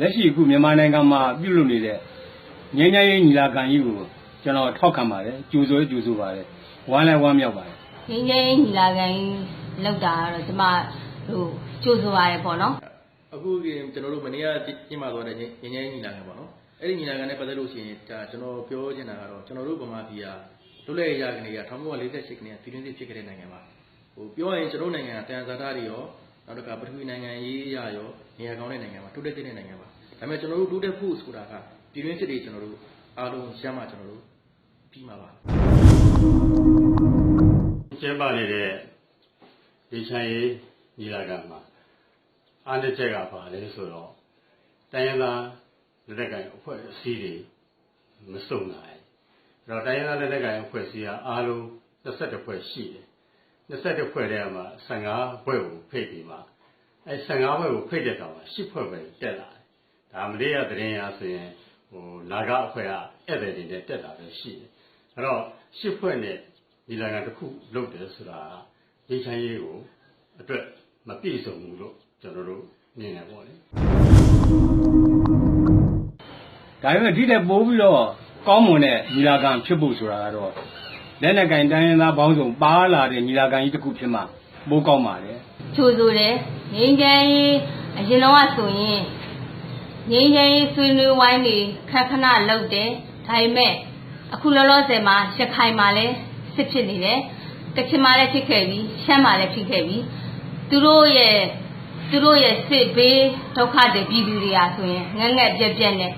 လက်ရှိအခုမြန်မာနိုင်ငံမှာပြုလုပ်နေတဲ့ငြိမ်းချမ်းရေးညီလာခံကြီးကိုကျွန်တော်ထောက်ခံပါတယ်ကြိုဆိုရကြိုဆိုပါတယ်ဝမ်းလည်းဝမ်းမြောက်ပါတယ်ငင်းငင်းညီလာခံကြီးလောက်တာကတော့ကျမတို့ကြိုးဆိုရတယ်ပေါ့နော်အခုကျွန်တော်တို့မနေ့ကပြင်မာသွားတဲ့ငင်းငင်းညီလာခံပေါ့နော်အဲ့ဒီညီလာခံနဲ့ပတ်သက်လို့ရှိရင်ဒါကျွန်တော်ပြောချင်တာကတော့ကျွန်တော်တို့ဗမာပြည်ဟာလွတ်လပ်ရေးရကနေက1948ခုနှစ်ပြည်တွင်းစစ်ဖြစ်ခဲ့တဲ့နိုင်ငံပါဟိုပြောရင်ကျွန်တော်နိုင်ငံကတန်ဇာတာတွေရော နောက်တစ်ခါပထဝီနိုင်ငံရေးရရောနေရာကောင်းတဲ့နိုင်ငံပါတိုးတက်တဲ့နိုင်ငံပါဒါပေမဲ့ကျွန်တော်တို့တိုးတက်ဖို့ဆိုတာကပြည်တွင်းစစ်တွေကျွန်တော်တို့အားလုံးရမှကျွန်တော်တို့ပြီးမှာပါကျင်းပနေတဲ့ဒီချမ်းရေးညီလာခံမှာအားနည်းချက်ကပါလဲဆိုတော့တိုင်းရင်းသားလက်နက်ကိုင်အဖွဲ့အစည်းတွေမစုံနိုင်အဲ့တော့တိုင်းရင်းသားလက်နက်ကိုင်အဖွဲ့အစည်းကအားလုံး22ဖွဲ့ရှိတယ် 22ဖွဲ့ထဲမှာ15ဖွဲ့ကိုဖိတ်ပြီးမှအဲ15ဖွဲ့ကိုဖိတ်တဲ့ကောင်မှာ10ဖွဲ့ပဲတက်လာတယ်ဒါမလေးရသတင်းရဆိုရင်ဟိုနာဂအဖွဲ့ကဧည့်သည်တွေနဲ့တက်တာပဲရှိတယ်အဲ့တော့10ဖွဲ့နဲ့ဒီလာကတစ်ခုလုပ်တယ်ဆိုတာဒီချမ်းရေးကိုအတွက်မပြည့်စုံဘူးလို့ကျွန်တော်တို့မြင်တယ်ပေါ့လေဒါပေမဲ့ဒီတဲ့ပိုးပြီးတော့ကောင်းမွန်တဲ့ညီလာခံဖြစ်ဖို့ဆိုတာကတော့ လက်နက်ကင်တိုင်းရင်းသားပေါင်းစုံပါလာတဲ့ညီလာခံကြီးတစ်ခုဖြစ်မှပိုးကောင်းပါလေကြိုးဆိုတယ်ငင်းငင်းကြီးအရင်တော့ဆိုရင်ငင်းငင်းကြီးဆွေးနွေးဝိုင်းနေခက်ခဏလုပ်တယ်ဒါပေမဲ့အခုလောလောဆယ်မှာရခိုင်မှာလည်းစစ်ဖြစ်နေတယ်တချင်မှာလည်းဖြစ်ခဲ့ပြီရှမ်းမှာလည်းဖြစ်ခဲ့ပြီသူတို့ရဲ့သူတို့ရဲ့စစ်ဘေးဒုက္ခတွေပြည်သူတွေဟာဆိုရင်ငက်ငက်ပြက်ပြက်နဲ့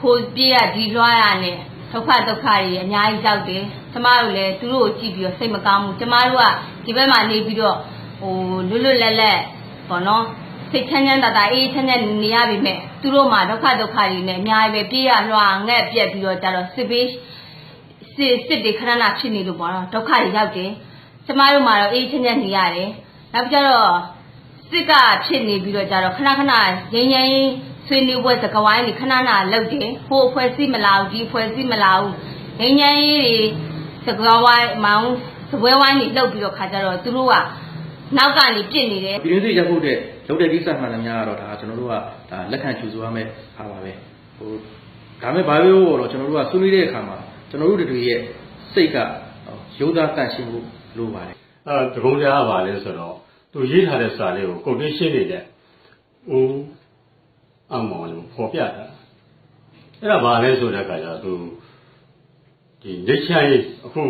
ဟိုပြေးရဒီလွှားရနဲ့ဒုက္ခဒုက္ခတွေအများကြီးကြောက်တယ် ကျမတို့လည်းသူတို့ကိုကြည့်ပြီးတော့စိတ်မကောင်းဘူးကျမတို့ကဒီဘက်မှာနေပြီးတော့ဟိုလွတ်လွတ်လပ်လပ်ပေါ့နော်စိတ်ချမ်းချမ်းသာသာအေးချမ်းချမ်းနေရပြီမဲ့သူတို့မှာဒုက္ခဒုက္ခတွေနဲ့အများကြီးပဲပြေးရလွှားငက်ပြက်ပြီးတော့ကြတော့စစ်ဘေးစစ်စစ်တွေခဏခဏဖြစ်နေလို့ပေါ့နော်ဒုက္ခတွေရောက်တယ်ကျမတို့မှာတော့အေးချမ်းချမ်းနေရတယ်နောက်ပြီးတော့စစ်ကဖြစ်နေပြီးတော့ကြတော့ခဏခဏငင်းငင်းဆွေးနွေးပွဲစကဝိုင်းတွေခဏခဏလောက်တယ်ဟိုအဖွဲ့စီမလာဘူးဒီအဖွဲ့စီမလာဘူးငင်းငင်းတွေ စကဝိုင်းမောင်စပွဲဝိုင်းတွေလောက်ပြီးတော့ခါကြတော့သူတို့ကနောက်ကနေပြစ်နေတယ်ပြည်တွင်းစစ်ရပ်ဖို့တဲ့လုပ်တဲ့ကိစ္စမှန်သမျှကတော့ဒါကျွန်တော်တို့ကဒါလက်ခံကြိုဆိုရမယ့်ဟာပါပဲဟိုဒါမဲ့ဘာလို့တော့ကျွန်တော်တို့ကဆွေးနွေးတဲ့အခါမှာကျွန်တော်တို့တွေရဲ့စိတ်ကရိုးသားတန့်ရှင်းဖို့လိုပါတယ်အဲတကုံးကြားကပါလဲဆိုတော့သူရေးထားတဲ့စာလေးကိုကိုပြရှင်းနေတဲ့ဦးအမောင်လို့ပေါ်ပြတာအဲ့ဒါဘာလဲဆိုတဲ့အခါကျတော့သူ ဒီနေချမ်းရေးအခု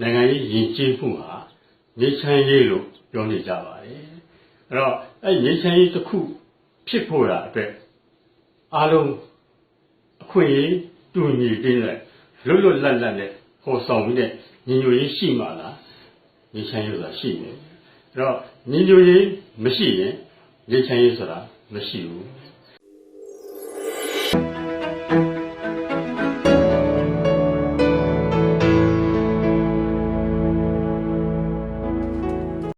နိုင်ငံရေးယဉ်ကျေးမှုဟာနေချမ်းရေးလို့ပြောနေကြပါတယ်အဲ့တော့အဲ့နေချမ်းရေးတစ်ခုဖြစ်ဖို့ရာအတွက်အားလုံးအခွင့်အရေးတူညီပြီးတဲ့လွတ်လွတ်လပ်လပ်နဲ့ပေါ်ဆောင်ပြီးတဲ့ညီညွတ်ရေးရှိမှလားနေချမ်းရေးဆိုတာရှိနေတယ်အဲ့တော့ညီညွတ်ရေးမရှိရင်နေချမ်းရေးဆိုတာမရှိဘူး